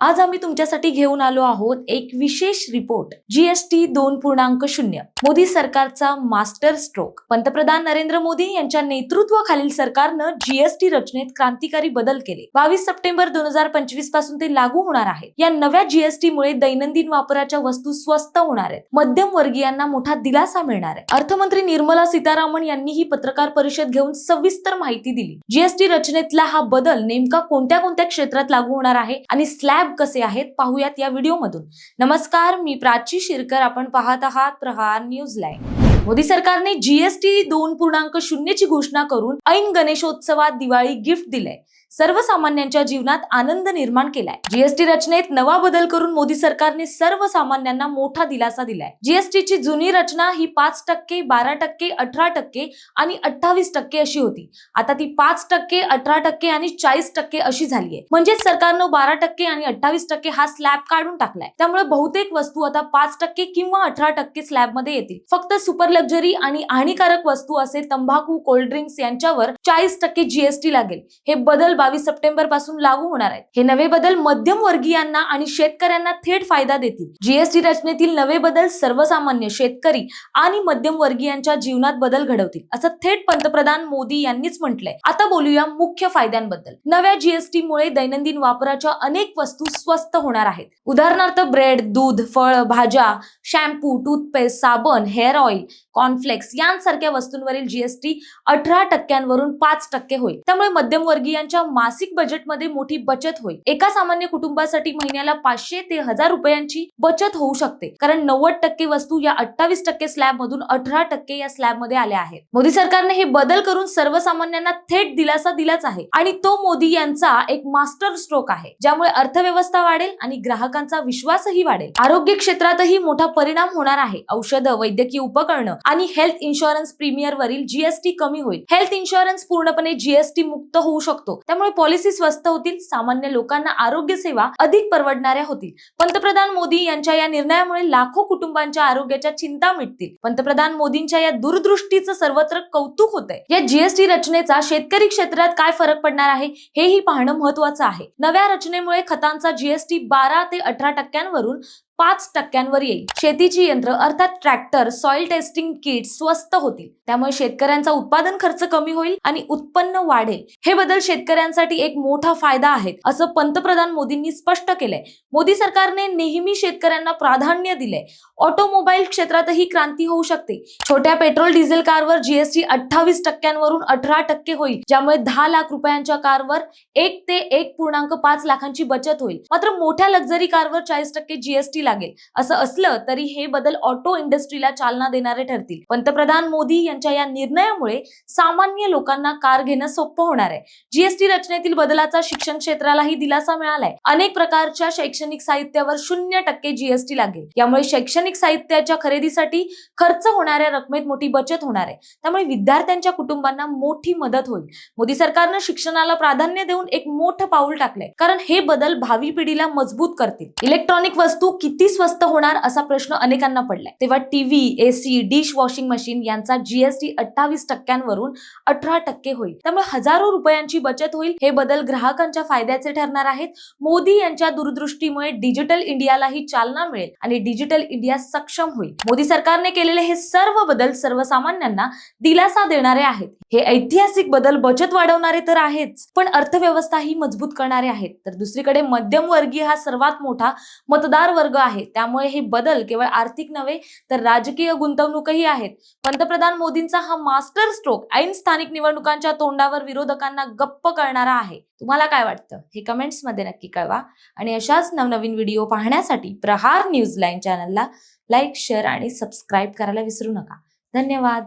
आज आम्ही तुमच्यासाठी घेऊन आलो आहोत एक विशेष रिपोर्ट जीएसटी दोन पूर्णांक शून्य. मोदी सरकारचा मास्टर स्ट्रोक. पंतप्रधान नरेंद्र मोदी यांच्या नेतृत्वाखालील सरकारनं जीएसटी रचनेत क्रांतिकारी बदल केले. बावीस सप्टेंबर दोन हजार पंचवीसपासून ते लागू होणार आहे या नव्या जीएसटी मुळे दैनंदिन वापराच्या वस्तू स्वस्त होणार आहेत. मध्यम वर्गीयांना मोठा दिलासा मिळणार आहे. अर्थमंत्री निर्मला सीतारामन यांनी ही पत्रकार परिषद घेऊन सविस्तर माहिती दिली. जीएसटी रचनेतला हा बदल नेमका कोणत्या कोणत्या क्षेत्रात लागू होणार आहे आणि स्लॅब कसे आहेत पाहूयात या व्हिडिओमधून नमस्कार मी प्राची शिरकर. आपण पाहत आहात प्रहार न्यूज लाईन मोदी सरकारने जीएसटी दोन पूर्णांक शून्यची घोषणा करून ऐन गणेशोत्सवात दिवाळी गिफ्ट दिलंय. सर्वसामान्यांच्या जीवनात आनंद निर्माण केलाय. जीएसटी रचनेत नवा बदल करून मोदी सरकारने सर्वसामान्यांना मोठा दिलासा दिलाय. जीएसटीची जुनी रचना ही पाच टक्के बारा टक्के अठरा टक्के आणि अठ्ठावीस टक्के अशी होती. आता ती पाच टक्के अठरा टक्के आणि चाळीस टक्के अशी झाली आहे म्हणजेच सरकारनं बारा टक्के आणि अठ्ठावीस टक्के हा स्लॅब काढून टाकलाय. त्यामुळे बहुतेक वस्तू आता पाच टक्के किंवा अठरा टक्के स्लॅबमध्ये येतील. फक्त सुपर लक्झरी आणि हानिकारक वस्तू असे तंबाखू कोल्ड्रिंक्स यांच्यावर चाळीस टक्के जीएसटी लागेल. हे बदल बावीस सप्टेंबरपासून लागू होणार आहेत. हे नवे बदल मध्यम वर्गीयांना आणि शेतकऱ्यांना थेट फायदा देतील. जीएसटी रचनेतील नवे बदल सर्वसामान्य शेतकरी आणि मध्यम वर्गीयांच्या जीवनात बदल घडवतील असं थेट पंतप्रधान मोदी यांनीच म्हटलंय. आता बोलूया मुख्य फायद्यांबद्दल. नव्या जीएसटी मुळे दैनंदिन वापराच्या अनेक वस्तू स्वस्त होणार आहेत. उदाहरणार्थ ब्रेड दूध फळ भाज्या शॅम्पू टूथपेस्ट साबण हेअर ऑइल कॉर्नफ्लेक्स यांसारख्या वस्तूंवरील जीएसटी अठरा टक्क्यांवरून पाच टक्के होईल. त्यामुळे मध्यमवर्गीयांच्या मासिक बजेटमध्ये मोठी बचत होईल. एका सामान्य कुटुंबासाठी महिन्याला पाचशे ते हजार रुपयांची बचत होऊ शकते. कारण नव्वद टक्के वस्तू या अठ्ठावीस टक्के स्लॅब मधून अठरा टक्के या स्लॅबमध्ये आल्या आहेत. मोदी सरकारने हे बदल करून सर्वसामान्यांना थेट दिलासा दिलाच आहे. आणि तो मोदी यांचा एक मास्टर स्ट्रोक आहे. ज्यामुळे अर्थव्यवस्था वाढेल आणि ग्राहकांचा विश्वासही वाढेल. आरोग्य क्षेत्रातही मोठा परिणाम होणार आहे. औषधं वैद्यकीय उपकरणं आणि हेल्थ इन्शुरन्स प्रीमियर वरील जीएसटी कमी होईल. हेल्थ इन्शुरन्स पूर्णपणे जीएसटी मुक्त होऊ शकतो. त्यामुळे पॉलिसी स्वस्त होतील सामान्य लोकांना आरोग्य सेवा अधिक परवडणाऱ्या होतील. पंतप्रधान मोदी यांच्या या निर्णयामुळे लाखो कुटुंबांच्या आरोग्याच्या चिंता मिटतील. पंतप्रधान मोदींच्या या दूरदृष्टीचं सर्वत्र कौतुक होत आहे या जीएसटी रचनेचा शेतकरी क्षेत्रात काय फरक पडणार आहे हेही पाहणं महत्वाचं आहे. नव्या रचनेमुळे खतांचा जीएसटी बारा ते अठरा टक्क्यांवरून पाच टक्क्यांवर येईल. शेतीची यंत्र अर्थात ट्रॅक्टर सॉइल टेस्टिंग किट स्वस्त होतील. त्यामुळे शेतकऱ्यांचा उत्पादन खर्च कमी होईल आणि उत्पन्न वाढेल. हे बदल शेतकऱ्यांसाठी एक मोठा फायदा आहे असं पंतप्रधान मोदींनी स्पष्ट केलंय. मोदी सरकारने नेहमी शेतकऱ्यांना प्राधान्य दिले ऑटोमोबाईल क्षेत्रातही क्रांती होऊ शकते. छोट्या पेट्रोल डिझेल कारवर जीएसटी अठ्ठावीस टक्क्यांवरून अठरा टक्के होईल. ज्यामुळे दहा लाख रुपयांच्या कारवर एक ते एक पूर्णांक पाच लाखांची बचत होईल. मात्र मोठ्या लक्झरी कारवर चाळीस टक्के जीएसटी लागेल. असं असलं तरी हे बदल ऑटो इंडस्ट्रीला चालना देणारे ठरतील. पंतप्रधान मोदी यांच्या या निर्णयामुळे सामान्य लोकांना कार घेणं सोपं होणार आहे. जीएसटी रचनेतील बदलाचा शिक्षण क्षेत्रालाही दिलासा मिळालाय. अनेक प्रकारच्या शैक्षणिक साहित्यावर शून्य टक्के जीएसटी लागेल. यामुळे शैक्षणिक साहित्याच्या खरेदीसाठी खर्च होणाऱ्या रकमेत मोठी बचत होणार आहे. त्यामुळे विद्यार्थ्यांच्या कुटुंबांना मोठी मदत होईल. मोदी सरकारनं शिक्षणाला प्राधान्य देऊन एक मोठं पाऊल टाकलंय. कारण हे बदल भावी पिढीला मजबूत करतील. इलेक्ट्रॉनिक वस्तू किती स्वस्त होणार असा प्रश्न अनेकांना पडलाय. तेव्हा TV AC dish washing machine यांचा जीएसटी अठ्ठावीस टक्क्यांवरून अठरा टक्के होईल. त्यामुळे हजारो रुपयांची बचत होईल हे बदल ग्राहकांच्या फायद्याचे ठरणार आहेत. मोदी यांच्या दूरदृष्टीमुळे डिजिटल इंडियालाही चालना मिळेल आणि डिजिटल इंडिया सक्षम होईल. मोदी सरकारने केलेले हे सर्व बदल सर्वसामान्यांना दिलासा देणारे आहेत. हे ऐतिहासिक बदल बचत वाढवणारे तर आहेच पण अर्थव्यवस्था ही मजबूत करणारे आहेत. तर दुसरीकडे मध्यम वर्गीय हा सर्वात मोठा मतदार वर्ग आहे. त्यामुळे हे बदल केवळ आर्थिक नव्हे तर राजकीय गुंतवणूकही आहेत. पंतप्रधान मोदींचा हा मास्टर स्ट्रोक ऐन स्थानिक निवडणुकांच्या तोंडावर विरोधकांना गप्प करणारा आहे. तुम्हाला काय वाटतं? हे कमेंट्समध्ये नक्की कळवा. आणि अशाच नवनवीन व्हिडिओ पाहण्यासाठी प्रहार न्यूज लाईन चॅनलला लाईक शेअर आणि सबस्क्राईब करायला विसरू नका. धन्यवाद.